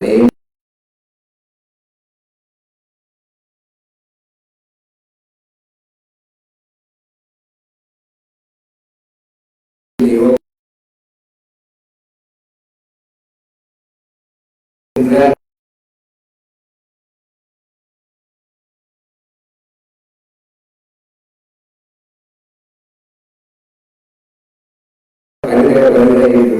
lễ liệu ra Để không bỏ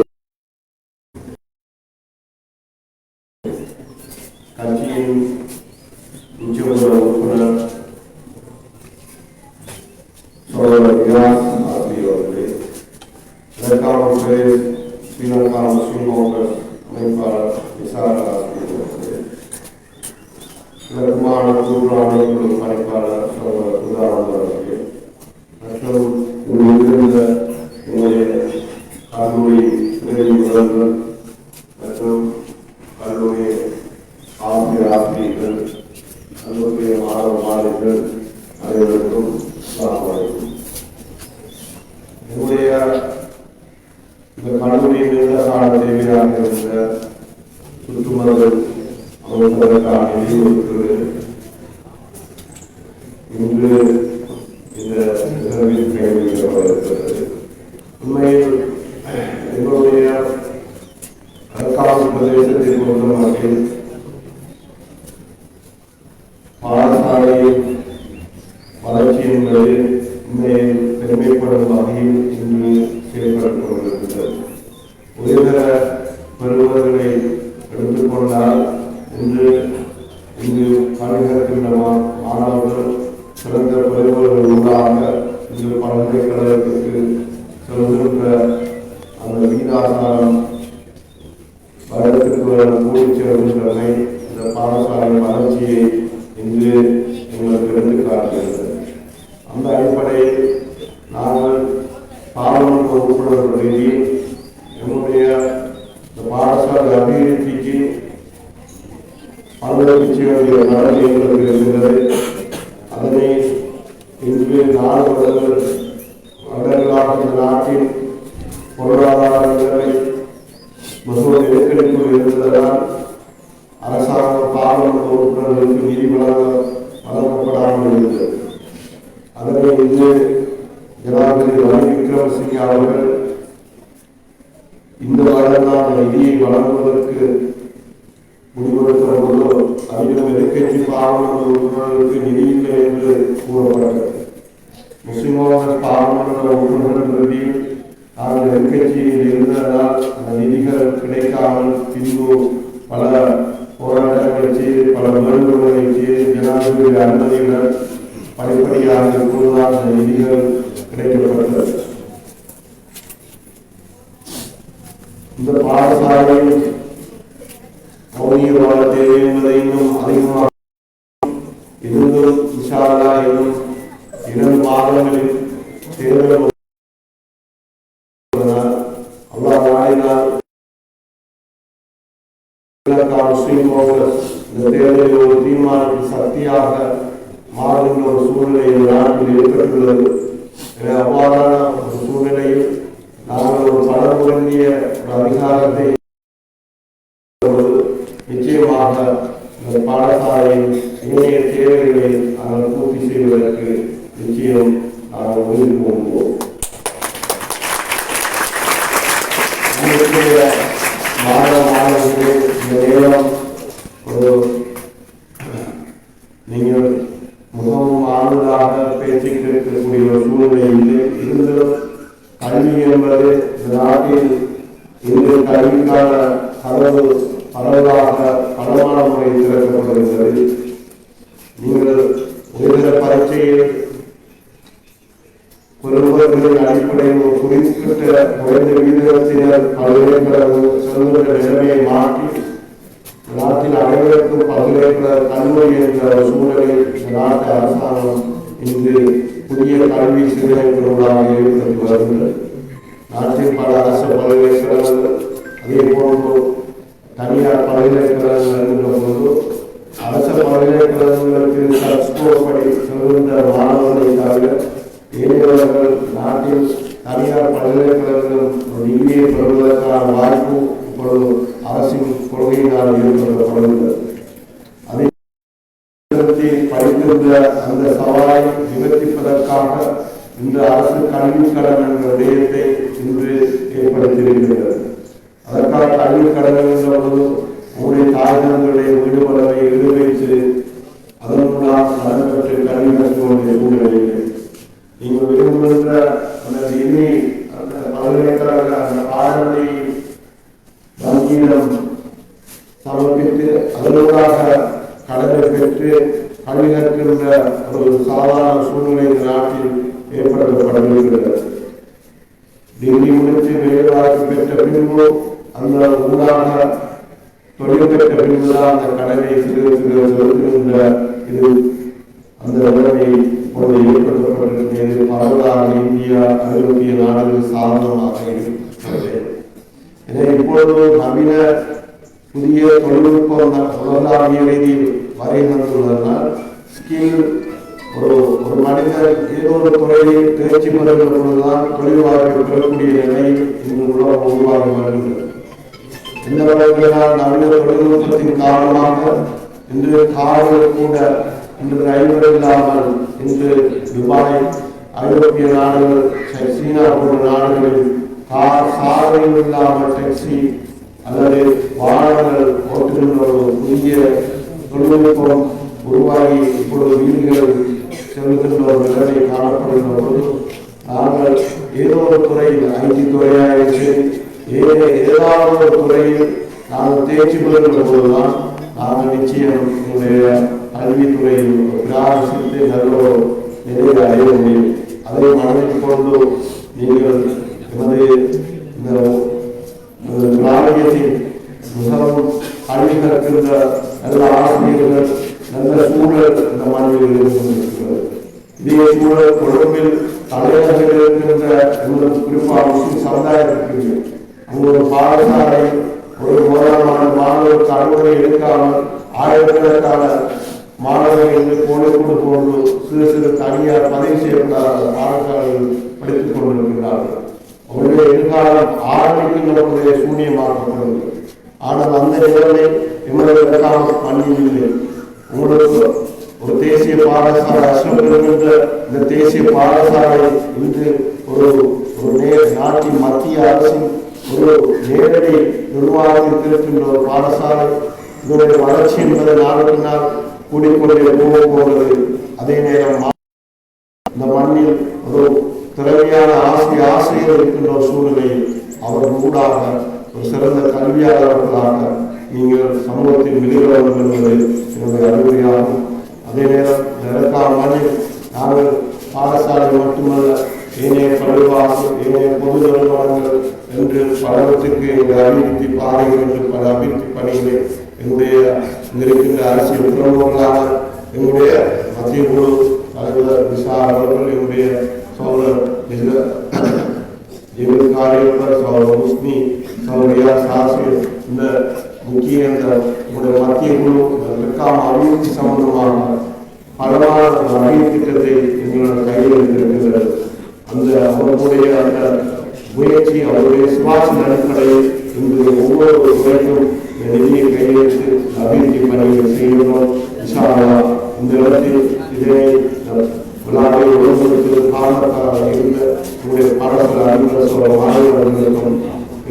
இன்று இந்த நிகழ்வில் பெறுவர்கள் உள்ளாக இன்று பல்கலைக்கழகத்திற்கு செல்கின்ற அந்த வீதாசாரம் வருடத்திற்கு கூடி கூடிச் சேர்கின்றமை இந்த பாடசாலை வளர்ச்சியை இன்று எங்களுக்கு எடுத்து காட்டுகிறது அந்த அடிப்படையில் நாங்கள் பாராளுமன்ற உறுப்பினர்கள் ரீதியில் என்னுடைய இந்த பாடசாலை அபிவிருத்திக்கு பங்களிக்க வேண்டிய நடவடிக்கை எங்களுக்கு இருக்கிறது அதனை இன்று நாடு இந்த நாட்டின் பொருளாதார நிலை மிகவும் நெருக்கடிக்குள் இருந்ததால் பாராளுமன்ற உறுப்பினர்களுக்கு நிதி வழங்கப்படாமல் இருந்தது. அதனை இன்று ஜனாதிபதி ரணில் விக்ரமசிங்கே அவர்கள் இந்த வருடம்தான் நிதியை வழங்குவதற்கு முடிவெடுக்கிற போது அதிலும் எதிர்கட்சி பாராளுமன்ற உறுப்பினர்களுக்கு நிதி இல்லை என்று கூறப்பட்டது முஸ்லிமான பாராளுமன்ற உறுப்பினர் இறுதியில் நாங்கள் எதிர்க்கட்சியில் இருந்ததால் அந்த நிதிகள் கிடைக்காமல் பின்பு பல போராட்டங்களை செய்து பல வேண்டுகோள்களை செய்து ஜனாதிபதி அனுமதியுடன் படிப்படியாக இப்பொழுதுதான் அந்த நிதிகள் கிடைக்கப்பட்டது. இந்த பாடசாலை மௌனிய வாழ தேவை என்பதை இன்னும் அதிகமாக காலங்களில் தேர்தல் அல்லாஹ் காங்கிரஸ் இந்த தேர்தலில் ஒரு தீர்மானத்தில் சக்தியாக மாறுகின்ற ஒரு சூழ்நிலை நாட்டில் ஏற்பட்டுள்ளது. எனவே அவ்வாறான ஒரு சூழ்நிலையில் நாங்கள் ஒரு ஒரு அதிகாரத்தை நிச்சயமாக இந்த பாடசாலையின் இணைய தேவைகளை அவர் பூர்த்தி செய்வதற்கு நிச்சயம் நாங்கள் உயிர் போகும்போம் நம்முடைய மாணவ மாணவர்களே இந்த நேரம் ஒரு நீங்கள் மிகவும் ஆறுதலாக பேசிக் இருக்கக்கூடிய ஒரு சூழ்நிலையில் இருந்தும் கல்வி என்பது இந்த நாட்டில் இன்று கல்விக்கான கதவு பரவலாக பலமான முறையில் திறக்கப்படுகிறது நீங்கள் உயர்ந்த பரீட்சையில் பெறுவர்களின் அடிப்படையில் ஒரு குறிப்பிட்ட குறைந்த விகிதத்தினர் நிலைமையை மாற்றி நாட்டில் அனைவருக்கும் பல்கலைக்கழக கல்வி என்ற சூழலை நாட்டு அரசாங்கம் இன்று புதிய கல்வி சீரமைப்புகளாக ஏற்படுத்தி நாட்டில் பல அரசு பல்கலைக்கழகங்கள் அதே போன்று தனியார் பல்கலைக்கழகங்கள் இருக்கின்ற போது அரசு பல்கலைக்கழகங்களுக்கு சஸ்கோப்படி செல்கின்ற மாணவர்களை தவிர ஏழையவர்கள் நாட்டில் தனியார் பல்கலைக்கழகங்களும் இந்திய பெறுவதற்கான வாய்ப்பு இப்பொழுது அரசின் கொள்கையினால் ஏற்படுத்தப்படுகிறது. அதே படித்திருந்த அந்த சவாலை நிவர்த்திப்பதற்காக இன்று அரசு கல்வி கடன் என்ற விடயத்தை இன்று ஏற்படுத்தியிருக்கிறது. அதற்காக கல்வி கடன் என்பது உங்களுடைய தாய்தங்களுடைய வீடு வளவை அதன் மூலம் நடைபெற்ற கல்வி கற்று கொண்டிருக்கிறது நீங்கள் விரும்புகின்ற அந்த எண்ணி அந்த பல்கலைக்கழக அந்த பாடலை வங்கியிடம் சமர்ப்பித்து அதனூடாக கடனை பெற்று கல்வி கற்கின்ற ஒரு சாதாரண சூழ்நிலை இந்த நாட்டில் ஏற்படுத்தப்படவிருக்கிறது டிகிரி முடித்து வேலைவாய்ப்பு பெற்ற பின்பு அந்த ஊடாக தொழில் பெற்ற பின்புதான் அந்த கடனை சிறு சிறு இது அந்த உடனே இப்பொழுது ஏற்படுத்தப்பட்டிருக்கிறது பரவலாக இந்தியா ஐரோப்பிய நாடுகள் சாதனமாக இருக்கிறது எனவே இப்பொழுது நவீன புதிய தொழில்நுட்பம் உலகளாவிய ரீதியில் வரை வந்துள்ளதனால் ஸ்கில் ஒரு ஒரு மனிதர் ஏதோ ஒரு துறையில் தேர்ச்சி பெறுகிற பொழுதுதான் தொழில் வாய்ப்பு பெறக்கூடிய நிலையில் இன்று உலகம் உருவாகி வருகிறது. இந்த வகையினால் நவீன தொழில்நுட்பத்தின் காரணமாக இன்று கார்கள் கூட இன்று ரயில்கள் இல்லாமல் இன்று துபாய் ஐரோப்பிய நாடுகள் சீனா போன்ற நாடுகளில் கார் சாலையும் இல்லாமல் டாக்ஸி அல்லது வாகனங்கள் ஓட்டுகின்ற ஒரு புதிய தொழில்நுட்பம் உருவாகி இப்பொழுது வீடுகள் செலுத்துகின்ற ஒரு நிலைமை காணப்படுகின்ற போது நாங்கள் ஏதோ ஒரு துறையில் ஐடி துறையாக சரி ஏ- ஏதாவது ஒரு துறையில் நாங்கள் தேர்ச்சி பெறுகின்ற போதுதான் நாங்கள் நிச்சயம் எங்களுடைய கல்வித்துறையில் பிரயாசித்து நல்ல ஒரு நிலையை அடைய முடியும் அதை மனதில் கொண்டு நீங்கள் எமது இந்த இந்த மிகவும் கல்வி கற்கின்ற நல்ல ஆசிரியர்கள் நல்ல சூழல் இந்த மண்ணில் இருக்கின்றது இதே சூழல் கொழும்பில் தலைநகரில் இருக்கின்ற எங்களுக்கு குறிப்பாக முஸ்லிம் சமுதாயத்திற்கு அங்கு ஒரு பாடசாலை ஒரு போராளமான மாணவர் அனுமதி எடுக்காமல் ஆயிரக்கணக்கான மாணவர்கள் இன்று கோழிக்கூடு போன்று சிறு சிறு தனியார் பதிவு செய்யப்பட்ட மாணவர்கள் படித்துக் கொண்டிருக்கிறார்கள். அவருடைய எதிர்காலம் ஆரம்பிக்கின்ற பொழுதே ஆனால் அந்த நிலைமை எமதற்கான பணியில் இல்லை உங்களுக்கு ஒரு தேசிய பாடசாலை அசுரப்படுகின்ற இந்த தேசிய பாடசாலை இன்று ஒரு ஒரு நே- நாட்டின் மத்திய அரசின் ஒரு நேரடி நிர்வாகத்தில் இருக்கின்ற ஒரு பாடசாலை. இதனுடைய வளர்ச்சி என்பதை நாளுக்கு நாள் கூடிக்கொண்டே போகும்போது அதே நேரம் இந்த மண்ணில் ஒரு திறமையான ஆசிரிய ஆசிரியர் இருக்கின்ற ஒரு சூழ்நிலையில் அவர் ஊடாக ஒரு சிறந்த கல்வியாளர்களாக நீங்கள் சமூகத்தில் வெளியிட வேண்டும் என்பது என்னுடைய அறிவுரையாகும் அதே நேரம் இதற்கான மண்ணில் நாங்கள் பாடசாலை மட்டுமல்ல ஏனைய பள்ளிவாசல் ஏனைய பொது நிறுவனங்கள் என்று பலவற்றுக்கு எங்கள் அபிவிருத்தி பாதைகள் என்று பல அபிவிருத்தி பணிகளை என்னுடைய இருக்கின்ற அரசியல் பிரமுகர்களான எங்களுடைய மத்திய குழு தலைவர் விசா அவர்கள் எங்களுடைய சோழர் ஜெகத் காரியப்பர் சோழர் முஸ்மி சௌரியா சாசி இந்த முக்கிய இந்த உங்களுடைய மத்திய குழு இதற்கான அபிவிருத்தி சம்பந்தமான பலமான ஒரு அபிவிருத்தி திட்டத்தை எங்களோட கையில் இருக்கின்றது அந்த அவர்களுடைய அந்த முயற்சி அவருடைய சுபாஷின் அடிப்படையில் இன்று ஒவ்வொரு துறைக்கும் நிதியை கையெழுத்து அபிவிருத்தி பணிகளை இந்த இடத்தில் இதனை விழாவை ஒழுங்குபடுத்துவது இருந்த உங்களுடைய பாடசாலை அறிஞர் மாணவர்களுக்கும்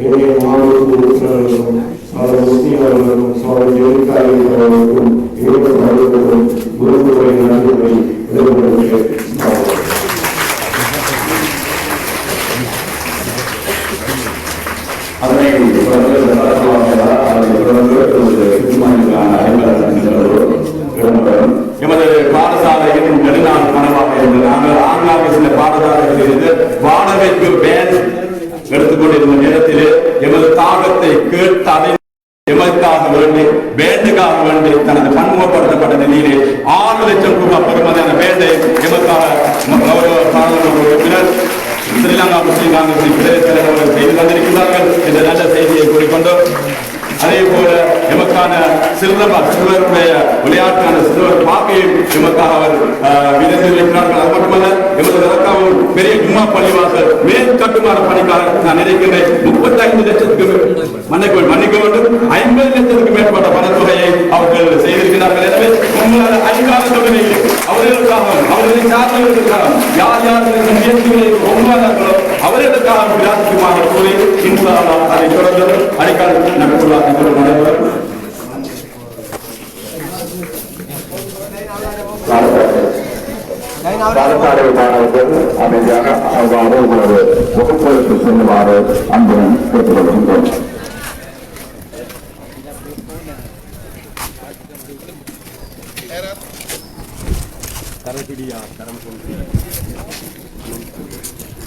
ஏனைய மாணவ உறுப்பினர்களுக்கும் சோழ முஸ்லீம் அவர்களுக்கும் அவர்களுக்கும் நன்றிகளை அதனை தொடர்ந்து நடத்துவார்களா அதை தொடர்ந்து ஒரு தீர்மானிக்கான இடம்பெறும் எமது பாடசாலையின் நெடுநாள் கனவாக இருந்தது நாங்கள் ஆங்காங்கே சில பாடசாலைகளில் இருந்து வாடகைக்கு வேன் எடுத்துக்கொண்டிருந்த நேரத்திலே எமது தாகத்தை கேட்டு அதை எமதுக்காக வேண்டி வேண்டுக்காக வேண்டி தனது பன்முகப்படுத்தப்பட்ட நிலையிலே ஆறு லட்சம் ரூபாய் பெறுமதியான வேண்டை எமக்காக கௌரவ பாராளுமன்ற உறுப்பினர் ஸ்ரீலங்கா முஸ்லீம் காங்கிரஸ் பிரதேச தலைவர் அவர்கள் செய்து தந்திருக்கிறார்கள் என்ற நல்ல செய்தியை கூறிக்கொண்டு அதே போல எமக்கான சிறுவர் சிறுவருடைய விளையாட்டான சிறுவர் பாக்கையும் எமக்காக அவர் விதைத்து வைக்கிறார்கள் அது மட்டுமல்ல எமது இலக்காவும் பெரிய ஜும்மா பள்ளிவாசல் மேல் கட்டுமான பணிக்காக நான் நினைக்கின்றேன். முப்பத்தைந்து லட்சத்துக்கு மன்னிக்க மன்னிக்க வேண்டும். ஐம்பது லட்சத்துக்கு மேற்பட்ட பணத்தொகையை அவர்கள் செய்திருக்கிறார்கள் எனவே உங்களால் அதிகார தொகையை அவர்களுக்காகவும் அவர்களை சார்ந்தவர்களுக்காக யார் யார் இந்த முயற்சிகளை ஒன்றார்களோ அவர்களுக்காக பிரார்த்திக்குமாறு கூறி இன்ஷா அல்லாஹ் அதை தொடர்ந்து அடிக்கால் நகர்த்துள்ளார் நடைபெறும் பாடசாலை மாணவர்கள் அமைதியாக அவ்வாறு உங்களது வகுப்புகளுக்கு செல்லுமாறு அன்புடன்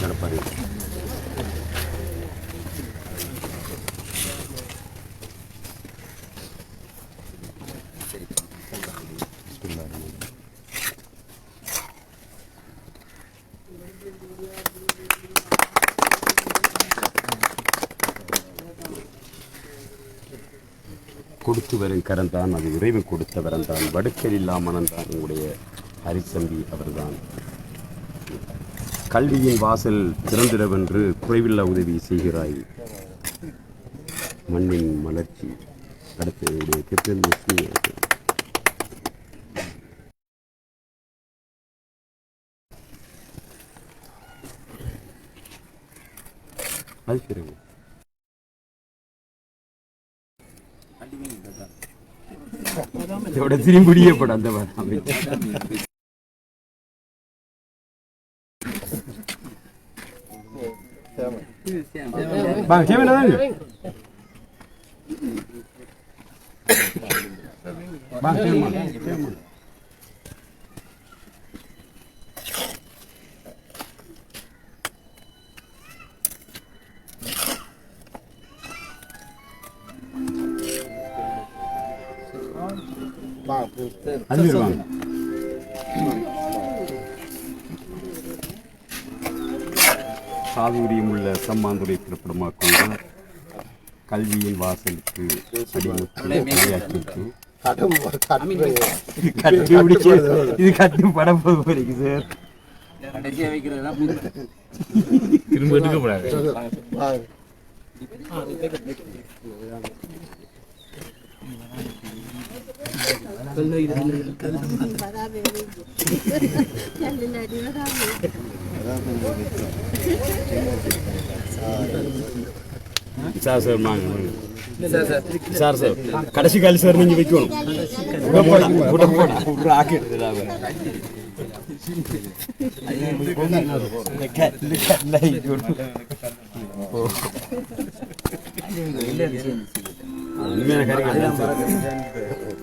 சொல்லி கொடுத்து வரும் கரந்தான் அது இறைவன் கொடுத்த வரந்தான் வடுக்கல் இல்லாமல் தான் உங்களுடைய ஹரிசம்பி அவர்தான். கல்வியின் வாசல் திறந்திடவென்று குறைவில்லா உதவி செய்கிறாய். மண்ணின் மலர்ச்சி. அடுத்து என்னுடைய கிருத்தன் அது பிறகு. இதோட திரும்பிடியே படம் அந்த Bankiye mi neden Bankiye mi? Anlıyorum. சாதுரியம் உள்ள சம்மாந்துரை பிறப்பிடமாக கொண்ட கல்வியின் வாசலுக்கு அடிமுத்து இது கட்டி படம் போக போறீங்க சார். திரும்ப எடுக்கப்படாது சார் சார் வாங்க. சார். சார் கடைசி காலி சார் நீங்க வைக்கணும். உண்மையான கறிங்க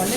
관리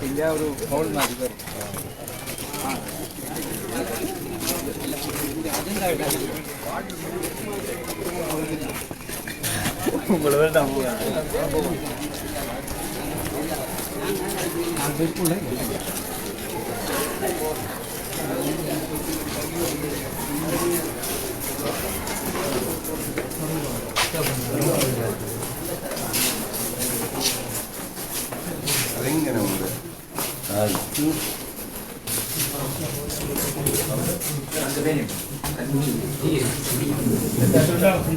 പിന്നെ ഒരു ഫോൺ മതി உங்களோட அதுக்குள்ள Thank you. അതെങ്ങനെ ഉണ്ട് അത്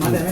അങ്ങനെ